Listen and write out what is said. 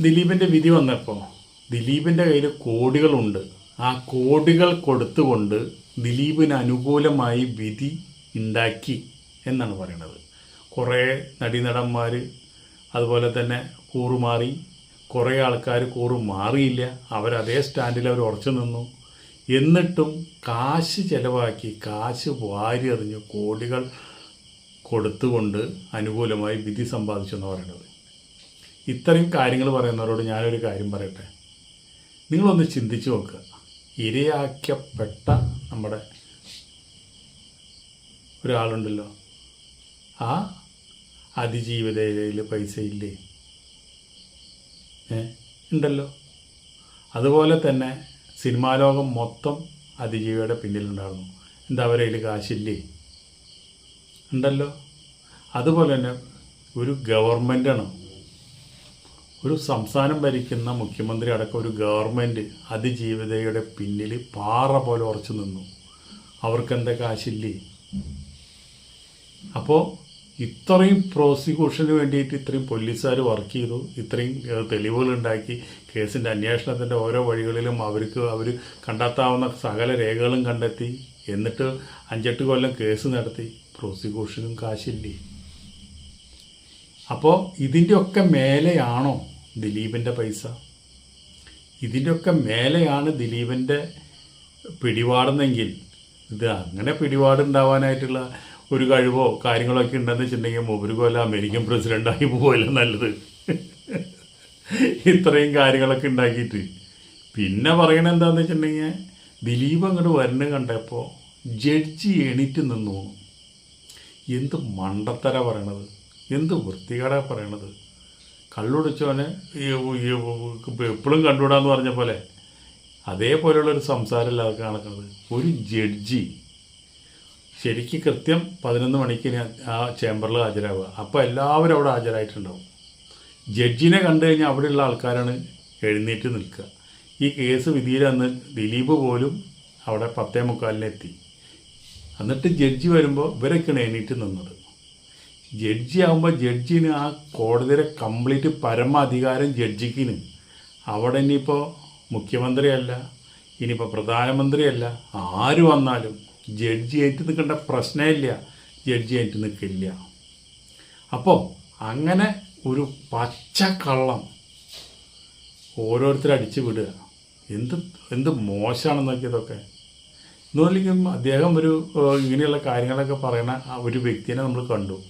ദിലീപിന്റെ വിധി വന്നപ്പോൾ ദിലീപിന്റെ കയ്യിൽ കോടികളുണ്ട്. ആ കോടികൾ കൊടുത്തുകൊണ്ട് ദിലീപിന് അനുകൂലമായി വിധി ഉണ്ടാക്കി എന്നാണ് പറയുന്നത് കുറേ നടീനടന്മാർ അതുപോലെ തന്നെ കൂറുമാറി കുറേ ആൾക്കാർ കൂറ് മാറിയില്ല. അവരതേ സ്റ്റാൻഡിൽ അവർ ഉറച്ചു നിന്നു. എന്നിട്ടും കാശ് ചിലവാക്കി കാശ് വാരി എറിഞ്ഞ് കോടികൾ കൊടുത്തുകൊണ്ട് അനുകൂലമായി വിധി സമ്പാദിച്ചു എന്ന് പറയുന്നത് ഇത്രയും കാര്യങ്ങൾ പറയുന്നവരോട് ഞാനൊരു കാര്യം പറയട്ടെ? നിങ്ങളൊന്ന് ചിന്തിച്ചു നോക്കുക ഇരയാക്കപ്പെട്ട നമ്മുടെ ഒരാളുണ്ടല്ലോ. ആ അതിജീവിതയിൽ പൈസ ഇല്ലേ ഉണ്ടല്ലോ. അതുപോലെ തന്നെ സിനിമാ ലോകം മൊത്തം അതിജീവിയുടെ പിന്നിലുണ്ടായിരുന്നു എന്താ അവരെ കാശില്ലേ? ഉണ്ടല്ലോ. അതുപോലെ തന്നെ ഒരു ഗവൺമെന്റാണ് ഒരു സംസ്ഥാനം ഭരിക്കുന്ന മുഖ്യമന്ത്രി അടക്കം ഒരു ഗവൺമെന്റ് അതിജീവിതയുടെ പിന്നിൽ പാറ പോലെ ഉറച്ചു നിന്നു. അവർക്കെന്താ കാശില്ലേ? അപ്പോൾ ഇത്രയും പ്രോസിക്യൂഷന് വേണ്ടിയിട്ട് ഇത്രയും പോലീസുകാർ വർക്ക് ചെയ്തു. ഇത്രയും തെളിവുകൾ ഉണ്ടാക്കി. കേസിന്റെ അന്വേഷണത്തിന്റെ ഓരോ വഴികളിലും അവർക്ക് അവർ കണ്ടെത്താവുന്ന സകല രേഖകളും കണ്ടെത്തി. എന്നിട്ട് അഞ്ചെട്ട് കൊല്ലം കേസ് നടത്തി. പ്രോസിക്യൂഷനും കാശില്ലേ? അപ്പോൾ ഇതിന്റെയൊക്കെ മേലെയാണോ ദിലീപിന്റെ പൈസ. ഇതിന്റെയൊക്കെ മേലെയാണ് ദിലീപിന്റെ പിടിപാടുന്നെങ്കിൽ ഇത് അങ്ങനെ പിടിപാടുണ്ടാവാനായിട്ടുള്ള ഒരു കഴിവോ കാര്യങ്ങളൊക്കെ ഉണ്ടെന്ന് വെച്ചിട്ടുണ്ടെങ്കിൽ മുബരുകോല അമേരിക്കൻ പ്രസിഡന്റായി പോവല്ല നല്ലത്. ഇത്രയും കാര്യങ്ങളൊക്കെ ഉണ്ടാക്കിയിട്ട്. പിന്നെ പറയണത് എന്താണെന്ന് വെച്ചിട്ടുണ്ടെങ്കിൽ ദിലീപ് അങ്ങോട്ട് വരണ കണ്ടപ്പോൾ ജഡ്ജി എണീറ്റ് നിന്നു. എന്ത് മണ്ടത്തര പറയണത്? എന്ത് വൃത്തികേടാ പറയണത്? കള്ളുടിച്ചവനെ എപ്പോഴും കണ്ടുവിടാന്ന് പറഞ്ഞ പോലെ അതേപോലെയുള്ളൊരു സംസാരമല്ല അതൊക്കെ നടക്കുന്നത്. ഒരു ജഡ്ജി ശരിക്ക് കൃത്യം പതിനൊന്ന് മണിക്ക് ആ ചേംബറിൽ ഹാജരാവുക. അപ്പോൾ എല്ലാവരും അവിടെ ഹാജരായിട്ടുണ്ടാവും. ജഡ്ജിനെ കണ്ടു കഴിഞ്ഞാൽ അവിടെയുള്ള ആൾക്കാരാണ് എഴുന്നേറ്റ് നിൽക്കുക. ഈ കേസ് വിധിയിൽ അന്ന് ദിലീപ് പോലും അവിടെ പത്തേ മുക്കാലിനെത്തി. എന്നിട്ട് ജഡ്ജി വരുമ്പോൾ ഇവരൊക്കെയാണ് എണീറ്റ് നിന്നത്. ജഡ്ജി ആകുമ്പോൾ ജഡ്ജിന് ആ കോടതിയുടെ കംപ്ലീറ്റ് പരമാധികാരം ജഡ്ജിക്കിന്. അവിടെ ഇനിയിപ്പോൾ മുഖ്യമന്ത്രിയല്ല ഇനിയിപ്പോൾ പ്രധാനമന്ത്രിയല്ല ആര് വന്നാലും ജഡ്ജി ഏറ്റ് നിൽക്കേണ്ട പ്രശ്നമില്ല ജഡ്ജി ഏറ്റ് നിൽക്കില്ല. അപ്പോൾ അങ്ങനെ ഒരു പച്ചക്കള്ളം ഓരോരുത്തരും അടിച്ചു വിടുക. എന്ത് എന്ത് മോശമാണ് നോക്കിയതൊക്കെ. എന്നല്ലെങ്കിൽ അദ്ദേഹം ഒരു ഇങ്ങനെയുള്ള കാര്യങ്ങളൊക്കെ പറയുന്ന ഒരു വ്യക്തിനെ നമ്മൾ കണ്ടു.